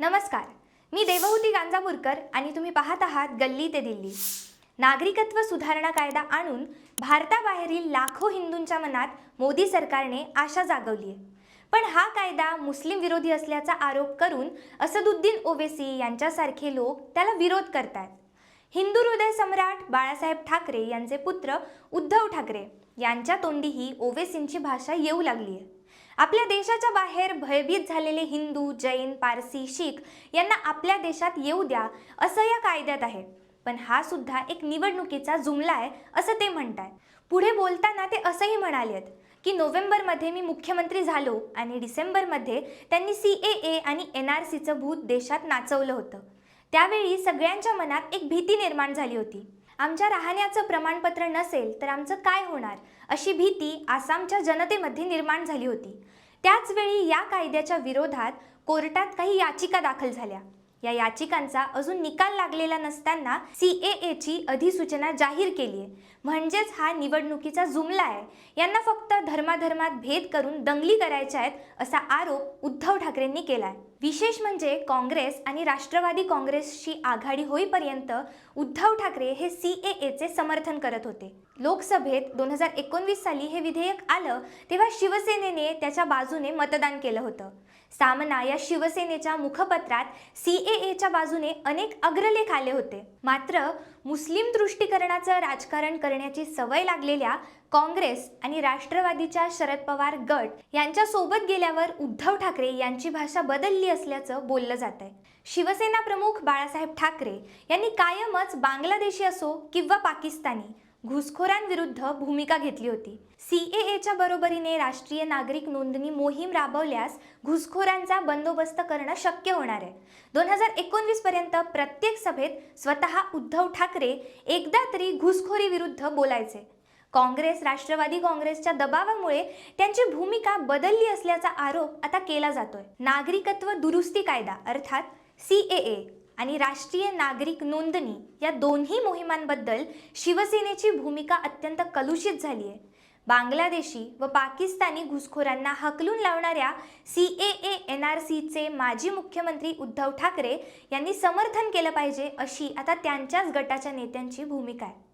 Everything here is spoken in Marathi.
नमस्कार. मी देवहूती गांजापूरकर आणि तुम्ही पाहत आहात गल्ली ते दिल्ली. नागरिकत्व सुधारणा कायदा आणून भारताबाहेरील लाखो हिंदूंच्या मनात मोदी सरकारने आशा जागवली आहे पण हा कायदा मुस्लिम विरोधी असल्याचा आरोप करून असदुद्दीन ओवेसी यांच्यासारखे लोक त्याला विरोध करतात हिंदू हृदय सम्राट बाळासाहेब ठाकरे यांचे पुत्र उद्धव ठाकरे यांच्या तोंडीही ओवेसींची भाषा येऊ लागली आहे आपल्या देशाच्या बाहेर भयभीत झालेले हिंदू जैन पारसी शीख यांना आपल्या देशात येऊ द्या असं या कायद्यात आहे. पण हा सुद्धा एक निवडणुकीचा जुमला आहे असं ते म्हणतात पुढे बोलताना ते असंही म्हणालेत की नोव्हेंबरमध्ये मी मुख्यमंत्री झालो आणि डिसेंबरमध्ये त्यांनी सी ए ए आणि एन आर सीचं भूत देशात नाचवलं होतं. त्यावेळी सगळ्यांच्या मनात एक भीती निर्माण झाली होती. आमच्या राहण्याचं प्रमाणपत्र नसेल तर आमचं काय होणार? अशी भीती आसामच्या जनतेमध्ये निर्माण झाली होती. त्याचवेळी या कायद्याच्या विरोधात कोर्टात काही याचिका दाखल झाल्या. या याचिकांचा अजून निकाल लागलेला नसताना सी ए एची अधिसूचना जाहीर केली आहे म्हणजेच हा निवडणुकीचा जुमला आहे. यांना फक्त धर्माधर्मात भेद करून दंगली करायच्या आहेत असा आरोप उद्धव ठाकरेंनी केला आहे विशेष म्हणजे काँग्रेस आणि राष्ट्रवादी काँग्रेसची आघाडी होईपर्यंत उद्धव ठाकरे हे सी ए एचे समर्थन करत होते. लोकसभेत दोन हजार एकोणवीस साली हे विधेयक आलं तेव्हा शिवसेनेने त्याच्या बाजूने मतदान केलं होतं. सामना या शिवसेनेच्या मुखपत्रात सी ए एच्या बाजूने अनेक अग्रलेख आले होते. मात्र मुस्लिम दृष्टीकरणाचं राजकारण करण्याची सवय लागलेल्या काँग्रेस आणि राष्ट्रवादीच्या शरद पवार गट यांच्या सोबत गेल्यावर उद्धव ठाकरे यांची भाषा बदलली असल्याचं बोललं जात आहे शिवसेना प्रमुख बाळासाहेब ठाकरे यांनी कायमच बांगलादेशी असो किंवा पाकिस्तानी घुसखोरांविरुद्ध भूमिका घेतली होती. सी ए एच्या बरोबरीने राष्ट्रीय नागरिक नोंदणी मोहीम राबवल्यास घुसखोरांचा बंदोबस्त करणं शक्य होणार आहे. दोन हजार एकोणवीस पर्यंत प्रत्येक सभेत स्वतः उद्धव ठाकरे एकदा तरी घुसखोरी विरुद्ध बोलायचे. काँग्रेस राष्ट्रवादी काँग्रेसच्या दबावामुळे त्यांची भूमिका बदलली असल्याचा आरोप आता केला जातोय. नागरिकत्व दुरुस्ती कायदा अर्थात सी ए ए. आणि राष्ट्रीय नागरिक नोंदणी या दोन्ही मोहिमांबद्दल शिवसेनेची भूमिका अत्यंत कलुषित झाली आहे. बांगलादेशी व पाकिस्तानी घुसखोरांना हकलून लावणाऱ्या C A A N R सीचे माजी मुख्यमंत्री उद्धव ठाकरे यांनी समर्थन केलं पाहिजे अशी आता त्यांच्याच गटाच्या नेत्यांची भूमिका आहे.